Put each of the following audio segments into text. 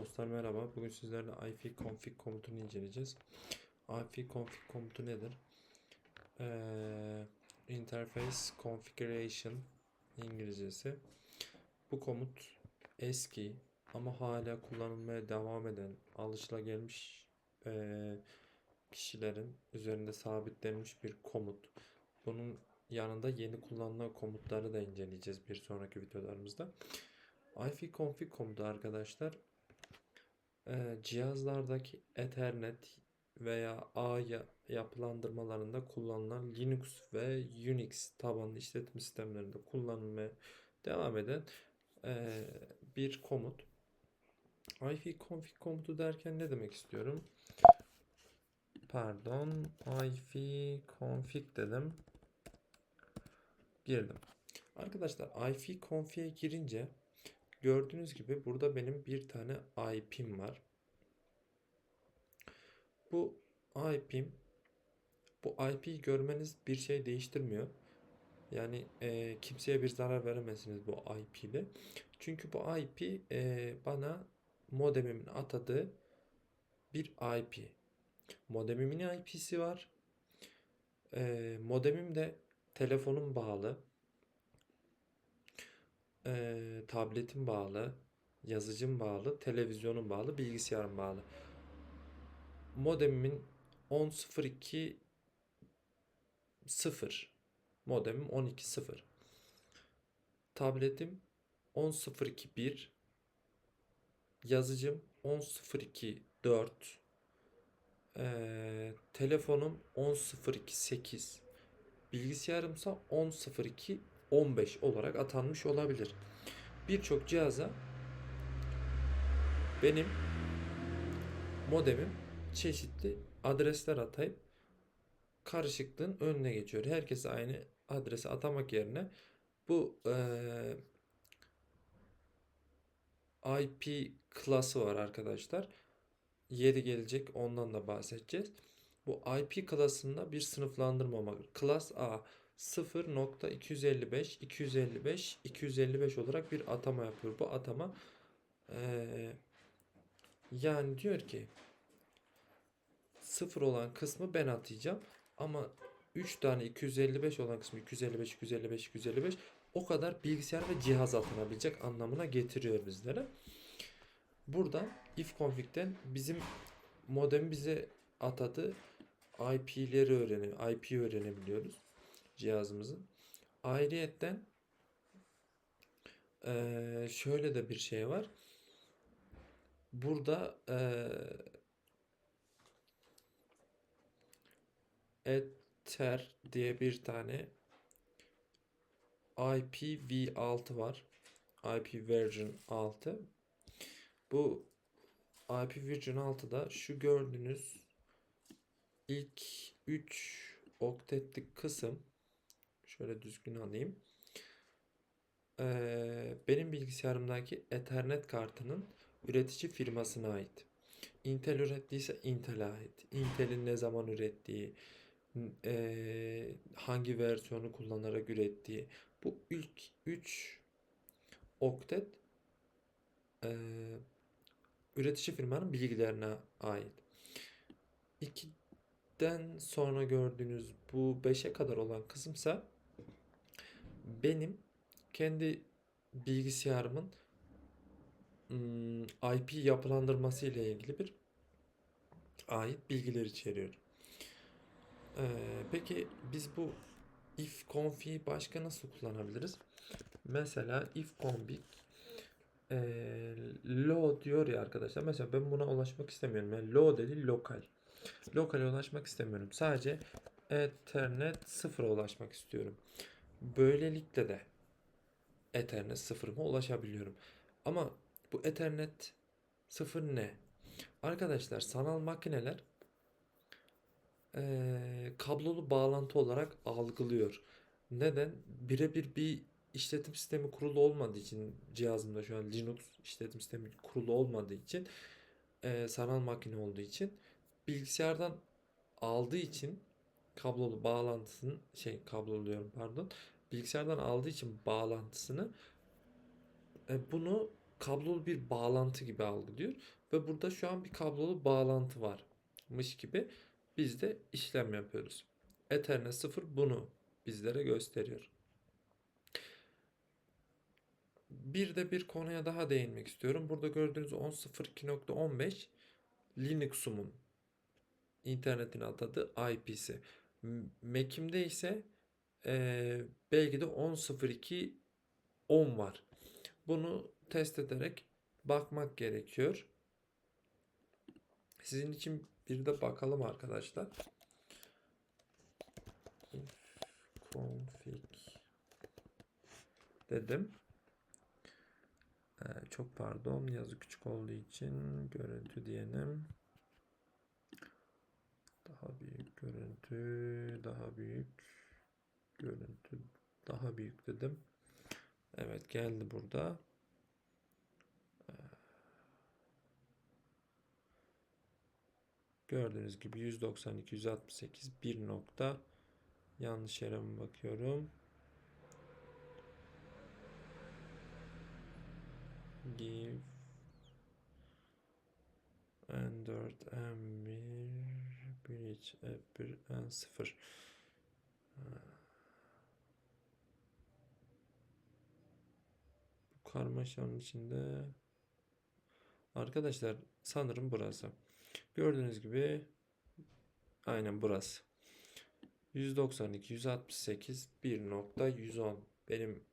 Dostlar merhaba. Bugün sizlerle ifconfig komutunu inceleyeceğiz. ifconfig komutu nedir? Ee, Interface Configuration İngilizcesi. Bu komut eski ama hala kullanılmaya devam eden alışılagelmiş ee, kişilerin üzerinde sabitlenmiş bir komut. Bunun yanında yeni kullanılan komutları da inceleyeceğiz bir sonraki videolarımızda. ifconfig komutu arkadaşlar e, cihazlardaki Ethernet veya ağ ya- yapılandırmalarında kullanılan Linux ve Unix tabanlı işletim sistemlerinde kullanılmaya devam eden e, bir komut. ifconfig komutu derken ne demek istiyorum? Pardon, ifconfig dedim. Girdim. Arkadaşlar ifconfig'e girince Gördüğünüz gibi burada benim bir tane IP'm var. Bu IP'm bu IP'yi görmeniz bir şey değiştirmiyor. Yani e, kimseye bir zarar veremezsiniz bu IP ile. Çünkü bu IP e, bana modemimin atadığı bir IP. Modemimin IP'si var. E, modemim de telefonum bağlı e, tabletim bağlı, yazıcım bağlı, televizyonum bağlı, bilgisayarım bağlı. Modemimin 10.02 0. Modemim 12.0. Tabletim 10.02 1. Yazıcım 10.02 4. Ee, telefonum 10.02 8. Bilgisayarımsa 10.02 15 olarak atanmış olabilir. Birçok cihaza benim modemim çeşitli adresler atayıp karışıklığın önüne geçiyor. Herkese aynı adresi atamak yerine bu eee, IP klası var arkadaşlar. Yeri gelecek ondan da bahsedeceğiz. Bu IP klasında bir sınıflandırma var. Klas A 0.255 255 255 olarak bir atama yapıyor. Bu atama eee, yani diyor ki sıfır olan kısmı ben atayacağım ama 3 tane 255 olan kısmı 255 255 255 o kadar bilgisayar ve cihaz atanabilecek anlamına getiriyor bizlere. Buradan if config'ten bizim modem bize atadı IP'leri öğrenelim, IP öğrenebiliyoruz cihazımızın. Ayrıyetten şöyle de bir şey var. Burada Ether diye bir tane IPv6 var. IP version 6. Bu IP version 6'da şu gördüğünüz ilk 3 oktetlik kısım şöyle düzgün alayım. Ee, benim bilgisayarımdaki Ethernet kartının üretici firmasına ait. Intel ürettiyse Intel'e ait. Intel'in ne zaman ürettiği, eee, hangi versiyonu kullanarak ürettiği. Bu ilk 3 oktet eee, üretici firmanın bilgilerine ait. 2'den sonra gördüğünüz bu 5'e kadar olan kısımsa benim kendi bilgisayarımın ım, IP yapılandırması ile ilgili bir ait bilgiler içeriyor. Ee, peki biz bu if config'i başka nasıl kullanabiliriz? Mesela if config eee low diyor ya arkadaşlar. Mesela ben buna ulaşmak istemiyorum. Yani low dedi lokal. Lokale ulaşmak istemiyorum. Sadece Ethernet 0'a ulaşmak istiyorum. Böylelikle de Ethernet 0'ıma ulaşabiliyorum. Ama bu Ethernet 0 ne? Arkadaşlar sanal makineler eee, kablolu bağlantı olarak algılıyor. Neden? Birebir bir işletim sistemi kurulu olmadığı için cihazımda şu an Linux işletim sistemi kurulu olmadığı için eee, sanal makine olduğu için bilgisayardan aldığı için kablolu bağlantısını şey kablolu diyorum pardon bilgisayardan aldığı için bağlantısını e, bunu kablolu bir bağlantı gibi algılıyor ve burada şu an bir kablolu bağlantı varmış gibi biz de işlem yapıyoruz. Ethernet 0 bunu bizlere gösteriyor. Bir de bir konuya daha değinmek istiyorum. Burada gördüğünüz 10.02.15 Linux'umun internetin atadığı IP'si. M- Mac'imde ise eee, belki de 10.02 10 var. Bunu test ederek bakmak gerekiyor. Sizin için bir de bakalım arkadaşlar. Config dedim. Ee, çok pardon yazı küçük olduğu için görüntü diyelim. Daha büyük görüntü, daha büyük görüntü, daha büyük dedim. Evet geldi burada. Gördüğünüz gibi 192, 168, 1 nokta. Yanlış yere mi bakıyorum? Give N4 M1 Bridge F1 N0 Bu karmaşanın içinde Arkadaşlar sanırım burası. Gördüğünüz gibi aynen burası. 192, 168, 1.110 benim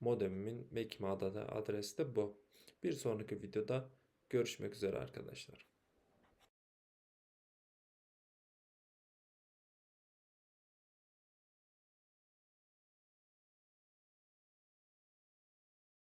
modemimin Mac'ime adadığı adres de bu. Bir sonraki videoda görüşmek üzere arkadaşlar.